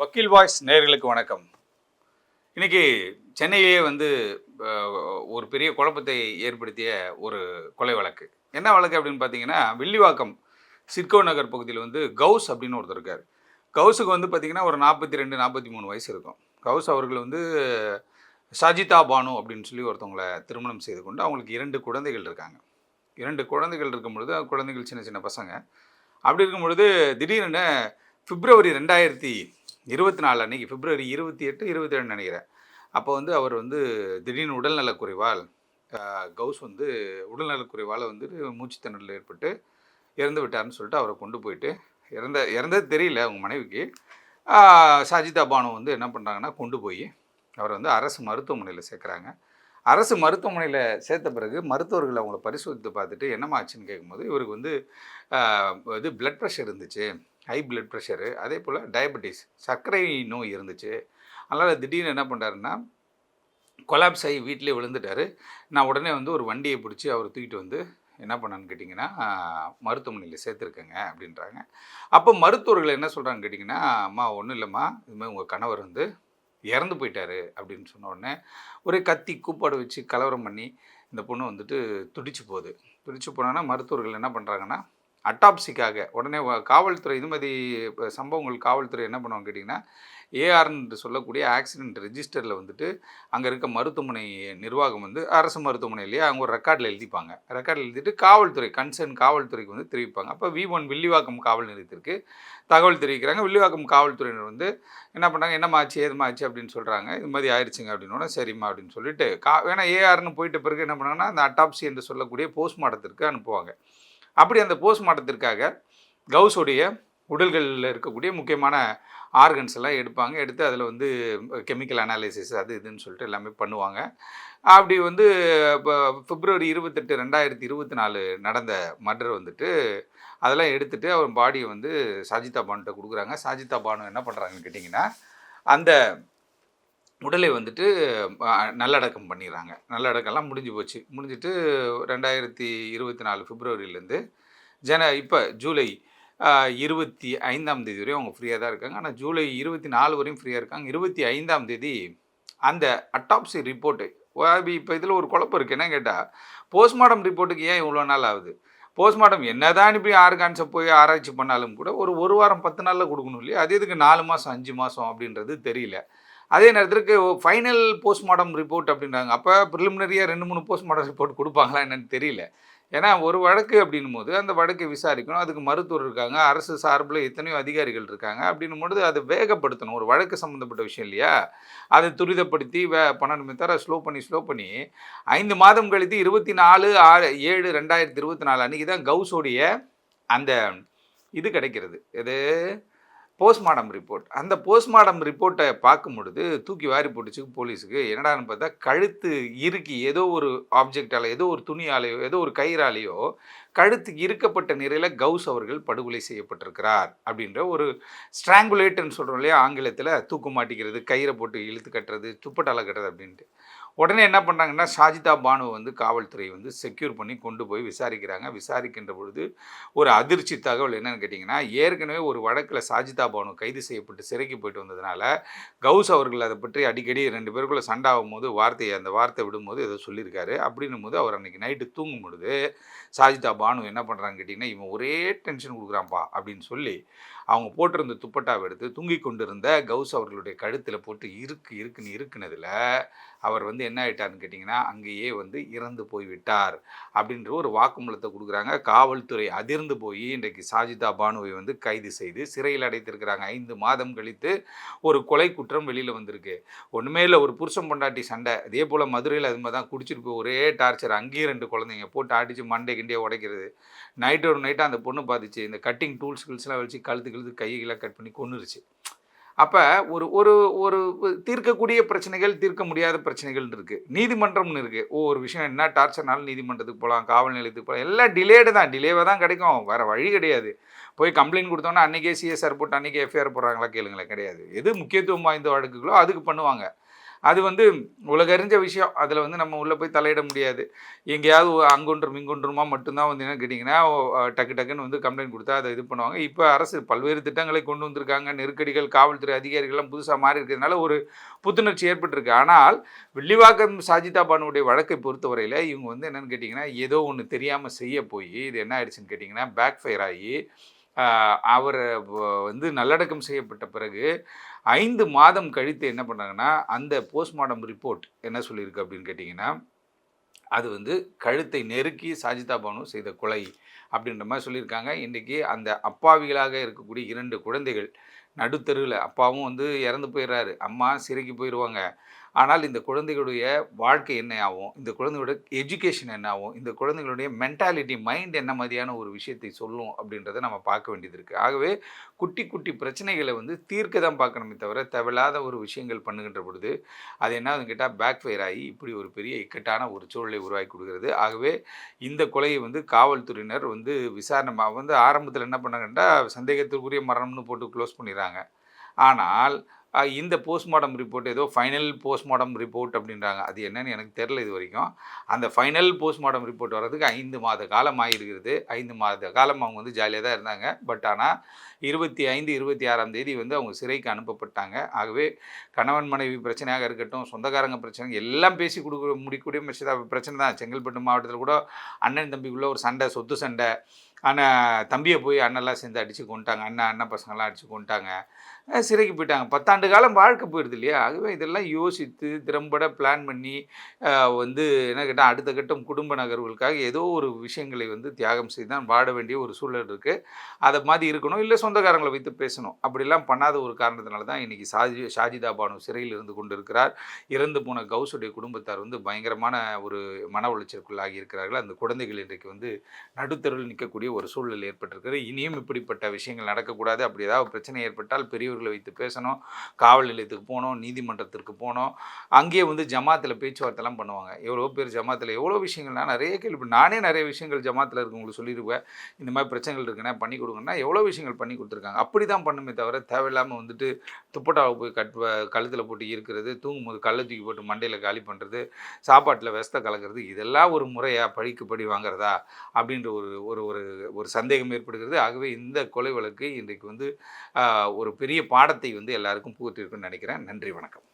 வக்கீல் வாய்ஸ் நேர்களுக்கு வணக்கம். இன்னைக்கு சென்னையிலேயே வந்து ஒரு பெரிய குழப்பத்தை ஏற்படுத்திய ஒரு கொலை வழக்கு. என்ன வழக்கு அப்படின்னு பார்த்தீங்கன்னா வில்லிவாக்கம் சிட்கோ நகர் பகுதியில் வந்து கவுஸ் அப்படின்னு ஒருத்தர் இருக்கார். கவுஸுக்கு வந்து பார்த்தீங்கன்னா ஒரு நாற்பத்தி ரெண்டு நாற்பத்தி மூணு வயசு இருக்கும். கவுஸ் அவர்கள் வந்து சஜிதா பானு அப்படின்னு சொல்லி ஒருத்தவங்களை திருமணம் செய்து கொண்டு அவங்களுக்கு இரண்டு குழந்தைகள் இருக்காங்க. இரண்டு குழந்தைகள் இருக்கும் பொழுது குழந்தைகள் சின்ன சின்ன பசங்க. அப்படி இருக்கும் பொழுது திடீர்னு பிப்ரவரி ரெண்டாயிரத்தி இருபத்தி நாலு அன்னைக்கு பிப்ரவரி இருபத்தி எட்டு இருபத்தி ஏழு நினைக்கிறேன். அப்போ வந்து அவர் வந்து திடீர்னு உடல்நலக்குறைவால் கவுஸ் வந்து உடல்நலக்குறைவால் வந்து மூச்சுத்திணறல் ஏற்பட்டு இறந்து விட்டார்னு சொல்லிட்டு அவரை கொண்டு போயிட்டு இறந்த இறந்தது தெரியல அவங்க மனைவிக்கு. சஜிதா பானு வந்து என்ன பண்ணுறாங்கன்னா கொண்டு போய் அவரை வந்து அரசு மருத்துவமனையில் சேர்க்குறாங்க. அரசு மருத்துவமனையில் சேர்த்த பிறகு மருத்துவர்கள் அவங்கள பரிசோதித்து பார்த்துட்டு என்னம்மா ஆச்சுன்னு கேட்கும்போது இவருக்கு வந்து இது பிளட் ப்ரெஷர் இருந்துச்சு. ஹை பிளட் ப்ரெஷரு அதே போல் டயபெட்டிஸ் சர்க்கரை நோய் இருந்துச்சு. அதனால் திடீர்னு என்ன பண்ணுறாருன்னா கொலாப்ஸ் ஆகி வீட்டிலே விழுந்துட்டாரு. நான் உடனே வந்து ஒரு வண்டியை பிடிச்சி அவர் தூக்கிட்டு வந்து என்ன பண்ணான்னு கேட்டிங்கன்னா மருத்துவமனையில் சேர்த்துருக்கேங்க அப்படின்றாங்க. அப்போ மருத்துவர்கள் என்ன சொல்கிறாங்க கேட்டிங்கன்னா அம்மா ஒன்றும் இல்லைம்மா. இதுமாதிரி உங்கள் கணவர் வந்து இறந்து போயிட்டாரு அப்படின்னு சொன்ன உடனே ஒரே கத்தி கூப்பாடு வச்சு கலவரம் பண்ணி இந்த பொண்ணு வந்துட்டு துடிச்சு போகுது. துடிச்சு போனோன்னா மருத்துவர்கள் என்ன பண்ணுறாங்கன்னா அட்டாப்சிக்காக. உடனே காவல்துறை இது மாதிரி இப்போ சம்பவங்கள் காவல்துறை என்ன பண்ணுவாங்க கேட்டிங்கன்னா ஏஆர்ன்னு சொல்லக்கூடிய ஆக்சிடென்ட் ரெஜிஸ்டரில் வந்துட்டு அங்கே இருக்க மருத்துவமனை நிர்வாகம் வந்து அரசு மருத்துவமனையிலேயே அவங்க ஒரு ரெக்கார்டில் எழுதிப்பாங்க. ரெக்கார்டில் எழுதிட்டு காவல்துறை கன்சர்ன் காவல்துறைக்கு வந்து தெரிவிப்பாங்க. அப்போ வி ஒன் வில்லிவாக்கம் காவல் நிலையத்திற்கு தகவல் தெரிவிக்கிறாங்க. வில்லிவாக்கம் காவல்துறையினர் வந்து என்ன பண்ணாங்க என்னம்மா ஆச்சு ஏதுமா ஆச்சு அப்படின்னு சொல்கிறாங்க இது மாதிரி ஆயிடுச்சுங்க அப்படின்னோட சரிம்மா அப்படின்னு சொல்லிட்டு கா ஏன்னா ஏஆர்னு போயிட்ட பிறகு என்ன பண்ணாங்கன்னா அந்த அட்டாப்சி என்று சொல்லக்கூடிய போஸ்ட்மார்ட்டத்திற்கு அனுப்புவாங்க. அப்படி அந்த போஸ்ட்மார்ட்டத்திற்காக கவுஸுடைய உடல்களில் இருக்கக்கூடிய முக்கியமான ஆர்கன்ஸ் எல்லாம் எடுப்பாங்க. எடுத்து அதில் வந்து கெமிக்கல் அனாலிசிஸ் அது இதுன்னு சொல்லிட்டு எல்லாமே பண்ணுவாங்க. அப்படி வந்து இப்போ பிப்ரவரி இருபத்தெட்டு ரெண்டாயிரத்தி இருபத்தி நாலு நடந்த மர்டர் வந்துட்டு அதெல்லாம் எடுத்துட்டு அவர் பாடியை வந்து சாஜிதா பானுகிட்ட கொடுக்குறாங்க. சாஜிதா பானு என்ன பண்ணுறாங்கன்னு கேட்டிங்கன்னா அந்த உடலை வந்துட்டு நல்லடக்கம் பண்ணிடுறாங்க நல்லடக்கம்லாம் முடிஞ்சு போச்சு. முடிஞ்சிட்டு ரெண்டாயிரத்தி இருபத்தி நாலு பிப்ரவரியிலேருந்து ஜன இப்போ ஜூலை இருபத்தி ஐந்தாம் தேதி வரையும் அவங்க ஃப்ரீயாக தான் இருக்காங்க. ஆனால் ஜூலை இருபத்தி நாலு வரையும் ஃப்ரீயாக இருக்காங்க. இருபத்தி ஐந்தாம் தேதி அந்த அட்டாப்சி ரிப்போர்ட்டு இப்போ இதில் ஒரு குழப்பம் இருக்குது என்ன கேட்டால் போஸ்ட்மார்ட்டம் ரிப்போர்ட்டுக்கு ஏன் இவ்வளோ நாள் ஆகுது? போஸ்ட்மார்ட்டம் என்னதான் இப்படி ஆர்கான்ஸை போய் ஆராய்ச்சி பண்ணாலும் கூட ஒரு ஒரு வாரம் பத்து நாளில் கொடுக்கணும் இல்லையா? அது எதுக்கு நாலு மாதம் அஞ்சு மாதம் அப்படின்றது தெரியல. அதே நேரத்திற்கு ஃபைனல் போஸ்ட்மார்ட்டம் ரிப்போர்ட் அப்படின்றாங்க. அப்போ ப்ரிலிமினரியாக ரெண்டு மூணு போஸ்ட்மார்ட்டம் ரிப்போர்ட் கொடுப்பாங்களா என்னன்னு தெரியல. ஏன்னா ஒரு வழக்கு அப்படின்னும் போது அந்த வழக்கை விசாரிக்கணும். அதுக்கு மருத்துவர் இருக்காங்க. அரசு சார்பில் எத்தனையோ அதிகாரிகள் இருக்காங்க. அப்படின்னும் பொழுது அதை வேகப்படுத்தணும். ஒரு வழக்கு சம்மந்தப்பட்ட விஷயம் இல்லையா? அதை துரிதப்படுத்தி வே பண்ணணுமே தவிர ஸ்லோ பண்ணி ஸ்லோ பண்ணி ஐந்து மாதம் கழித்து இருபத்தி நாலு ஆறு ஏழு ரெண்டாயிரத்தி இருபத்தி நாலு அன்றைக்கி தான் கவுஸோடைய அந்த இது கிடைக்கிறது. எது? போஸ்ட்மார்ட்டம் ரிப்போர்ட் அந்த போஸ்ட்மார்ட்டம் ரிப்போர்ட்டை பார்க்கும் பொழுது தூக்கி வாரி போட்டுச்சு போலீஸுக்கு. என்னடான்னு பார்த்தா கழுத்து இறுக்கி ஏதோ ஒரு ஆப்ஜெக்டால் ஏதோ ஒரு துணியாலேயோ ஏதோ ஒரு கயிறாலேயோ கழுத்து இறுக்கப்பட்ட நிலையில் கவுஸ் அவர்கள் படுகொலை செய்யப்பட்டிருக்கிறார் அப்படின்ற ஒரு ஸ்ட்ராங்குலேட்டுன்னு சொல்கிறோம் இல்லையா ஆங்கிலத்தில்? தூக்கு மாட்டிக்கிறது கயிறை போட்டு இழுத்து கட்டுறது துப்பட்டால கட்டுறது அப்படின்ட்டு. உடனே என்ன பண்ணுறாங்கன்னா ஷாஜிதா பானுவை வந்து காவல்துறை வந்து செக்யூர் பண்ணி கொண்டு போய் விசாரிக்கிறாங்க. விசாரிக்கின்ற பொழுது ஒரு அதிர்ச்சி தகவல் என்னென்னு கேட்டிங்கன்னா ஏற்கனவே ஒரு வழக்கில் சாஜிதா பானு கைது செய்யப்பட்டு சிறைக்கு போயிட்டு வந்ததுனால கவுஸ் அவர்கள் அதை பற்றி அடிக்கடி ரெண்டு பேருக்குள்ளே சண்டாகும் போது வார்த்தையை அந்த வார்த்தை விடும்போது ஏதோ சொல்லியிருக்காரு. அப்படின்னும் போது அவர் அன்றைக்கி நைட்டு தூங்கும் பொழுது சாஜிதா பானு என்ன பண்ணுறாங்க கேட்டிங்கன்னா இவன் ஒரே டென்ஷன் கொடுக்குறான்ப்பா அப்படின்னு சொல்லி அவங்க போட்டிருந்த துப்பட்டாவை எடுத்து தூங்கி கொண்டிருந்த கவுஸ் அவர்களுடைய கழுத்தில் போட்டு இருக்கு இருக்குன்னு இருக்குனதில் அவர் வந்து என்ன ஆயிட்டாருன்னு கேட்டிங்கன்னா அங்கேயே வந்து இறந்து போய்விட்டார் அப்படின்ற ஒரு வாக்குமூலத்தை கொடுக்குறாங்க. காவல்துறை அதிர்ந்து போய் இன்றைக்கு சாஜிதா பானுவை வந்து கைது செய்து சிறையில் அடைத்திருக்கிறாங்க. ஐந்து மாதம் கழித்து ஒரு கொலை குற்றம் வெளியில் வந்திருக்கு. ஒன்றுமே இல்லை ஒரு புருஷன் பொண்டாட்டி சண்டை. அதே போல் மதுரையில் அது மாதிரி தான் குடிச்சிருக்கு. ஒரே டார்ச்சர். அங்கேயும் ரெண்டு குழந்தைங்க போட்டு அடித்து மண்டை கிண்டியை உடைக்கிறது. நைட்டு ஒரு நைட்டாக அந்த பொண்ணு பார்த்துச்சு இந்த கட்டிங் டூல்ஸ் கில்ஸ்லாம் வச்சு கழுத்து கழுத்து கையெல்லாம் கட் பண்ணி கொன்னுருச்சு. அப்போ ஒரு ஒரு ஒரு தீர்க்கக்கூடிய பிரச்சனைகள் தீர்க்க முடியாத பிரச்சனைகள் இருக்குது நீதிமன்றம்னு இருக்குது ஓ ஒரு விஷயம் என்ன டார்ச்சர்னாலும் நீதிமன்றத்துக்கு போகலாம் காவல் நிலையத்துக்கு போகலாம் எல்லாம் டிலேடு தான். டிலேவாக தான் கிடைக்கும். வேறு வழி கிடையாது. போய் கம்ப்ளைண்ட் கொடுத்தோன்னா அன்றைக்கே சிஎஸ்ஆர் போட்டு அன்றைக்கே எஃப்ஐஆர் போடுறாங்களா கேளுங்களேன். கிடையாது. எது முக்கியத்துவம் வாய்ந்த வழக்குகளோ அதுக்கு பண்ணுவாங்க. அது வந்து உலகறிஞ்ச விஷயம். அதில் வந்து நம்ம உள்ளே போய் தலையிட முடியாது. எங்கேயாவது அங்கொன்றும் இங்கொன்றுமா மட்டும்தான் வந்து என்ன கேட்டிங்கன்னா டக்கு டக்குன்னு வந்து கம்ப்ளைண்ட் கொடுத்தா அதை இது பண்ணுவாங்க. இப்போ அரசு பல்வேறு திட்டங்களை கொண்டு வந்திருக்காங்க. நெருக்கடிகள் காவல்துறை அதிகாரிகள்லாம் புதுசாக மாறி இருக்கிறதுனால ஒரு புத்துணர்ச்சி ஏற்பட்டிருக்கு. ஆனால் வில்லிவாக்கம் சாஜிதா பானுடைய வழக்கை பொறுத்தவரையில் இவங்க வந்து என்னென்னு கேட்டிங்கன்னா ஏதோ ஒன்று தெரியாமல் செய்ய போய் இது என்ன ஆயிடுச்சுன்னு கேட்டிங்கன்னா பேக் ஃபயர் ஆகி அவர் வந்து நல்லடக்கம் செய்யப்பட்ட பிறகு ஐந்து மாதம் கழித்து என்ன பண்ணாங்கன்னா அந்த போஸ்ட்மார்டம் ரிப்போர்ட் என்ன சொல்லியிருக்கு அப்படின்னு கேட்டிங்கன்னா அது வந்து கழுத்தை நெருக்கி சாஜிதா பானு செய்த கொலை அப்படின்ற மாதிரி சொல்லியிருக்காங்க. இன்றைக்கி அந்த அப்பாவிகளாக இருக்கக்கூடிய இரண்டு குழந்தைகள் நடுத்தருவில் அப்பாவும் வந்து இறந்து போயிடுறாரு. அம்மா சிறைக்கு போயிடுவாங்க. ஆனால் இந்த குழந்தைகளுடைய வாழ்க்கை என்ன ஆகும் இந்த குழந்தைகளோட எஜுகேஷன் என்ன ஆகும் இந்த குழந்தைகளுடைய மென்டாலிட்டி மைண்ட் என்ன மாதிரியான ஒரு விஷயத்தை சொல்லும் அப்படின்றத நம்ம பார்க்க வேண்டியது இருக்குது ஆகவே குட்டி குட்டி பிரச்சனைகளை வந்து தீர்க்க தான் பார்க்கணுமே தவிர தேவையில்லாத ஒரு விஷயங்கள் பண்ணுகின்ற பொழுது அது என்ன கேட்டால் பேக் ஃபயர் ஆகி இப்படி ஒரு பெரிய இக்கட்டான ஒரு சூழலை உருவாக்கி கொடுக்கிறது. ஆகவே இந்த கொலையை வந்து காவல்துறையினர் வந்து விசாரணை வந்து ஆரம்பத்தில் என்ன பண்ணாங்கன்னா சந்தேகத்திற்குரிய மரணம்னு போட்டு க்ளோஸ் பண்ணிடுறாங்க. ஆனால் இந்த போஸ்ட்மார்ட்டம் ரிப்போர்ட் ஏதோ ஃபைனல் போஸ்ட்மார்ட்டம் ரிப்போர்ட் அப்படின்றாங்க. அது என்னன்னு எனக்கு தெரில இது வரைக்கும். அந்த ஃபைனல் போஸ்ட்மார்ட்டம் ரிப்போர்ட் வர்றதுக்கு ஐந்து மாத காலம் ஆகிருக்கிறது ஐந்து மாத காலம் அவங்க வந்து ஜாலியாக தான் இருந்தாங்க. பட் ஆனால் இருபத்தி ஐந்து இருபத்தி ஆறாம் தேதி வந்து அவங்க சிறைக்கு அனுப்பப்பட்டாங்க. ஆகவே கணவன் மனைவி பிரச்சனையாக இருக்கட்டும் சொந்தக்காரங்க பிரச்சனை எல்லாம் பேசி கொடுக்க முடியக்கூடிய பிரச்சனை பிரச்சனை தான். செங்கல்பட்டு மாவட்டத்தில் கூட அண்ணன் தம்பிக்குள்ளே ஒரு சண்டை சொத்து சண்டை. அண்ணன் தம்பியை போய் அண்ணெல்லாம் சேர்ந்து அடித்து கொண்டாங்க அண்ணன் அண்ணன் பசங்கள்லாம் அடித்து கொண்டாங்க சிறைக்கு போயிட்டாங்க. பத்தாண்டு காலம் வாழ்க்கை போயிடுது இல்லையா? ஆகவே இதெல்லாம் யோசித்து திறம்பட பிளான் பண்ணி வந்து என்ன கேட்டால் அடுத்த கட்டம் குடும்ப நகர்வுகளுக்காக ஏதோ ஒரு விஷயங்களை வந்து தியாகம் செய்து தான் வாட வேண்டிய ஒரு சூழல் இருக்குது அதை மாதிரி இருக்கணும். இல்லை சொந்தக்காரங்களை வைத்து பேசணும். அப்படிலாம் பண்ணாத ஒரு காரணத்தினால தான் இன்றைக்கி சாஜி ஷாஜிதா பானு சிறையில் இருந்து கொண்டு இருக்கிறார் இறந்து போன கௌசுடைய குடும்பத்தார் வந்து பயங்கரமான ஒரு மன உளைச்சலுக்குள்ளாகி இருக்கிறார்கள் அந்த குழந்தைகள் இன்றைக்கு வந்து நடுத்தரவில் நிற்கக்கூடிய ஒரு சூழல் ஏற்பட்டிருக்கிறது. இனியும் இப்படிப்பட்ட விஷயங்கள் நடக்கக்கூடாது. அப்படி ஏதாவது பிரச்சனை ஏற்பட்டால் பெரியவர்களை வைத்து பேசணும். காவல் நிலையத்துக்கு போகணும். நீதிமன்றத்திற்கு போகணும். அங்கேயே வந்து ஜமாத்தில் பேச்சுவார்த்தைலாம் பண்ணுவாங்க. எவ்வளோ பேர் ஜமாத்தில் எவ்வளோ விஷயங்கள்னா நிறைய கேள்வி நானே நிறைய விஷயங்கள் ஜமாத்தில் இருக்கவங்களுக்கு சொல்லியிருப்பேன். இந்த மாதிரி பிரச்சனைகள் இருக்குன்னா பண்ணி கொடுங்கன்னா எவ்வளோ விஷயங்கள் பண்ணி கொடுத்துருக்காங்க. அப்படி தான் பண்ணுமே தவிர தேவையில்லாமல் வந்துட்டு துப்பட்டாவை போய் கட் கழுத்தில் போட்டு இருக்கிறது தூங்கும்போது கல்லை தூக்கி போட்டு மண்டையில் காலி பண்ணுறது சாப்பாட்டில் விஷத்தை கலக்கிறது இதெல்லாம் ஒரு முறையாக பழிக்கு படி வாங்குறதா அப்படின்ற ஒரு ஒரு ஒரு ஒரு சந்தேகம் ஏற்படுகிறது. ஆகவே இந்த கொலை வழக்கு இன்றைக்கு வந்து ஒரு பெரிய பாடத்தை வந்து எல்லாருக்கும் புகுத்திருக்குன்னு நினைக்கிறேன். நன்றி வணக்கம்.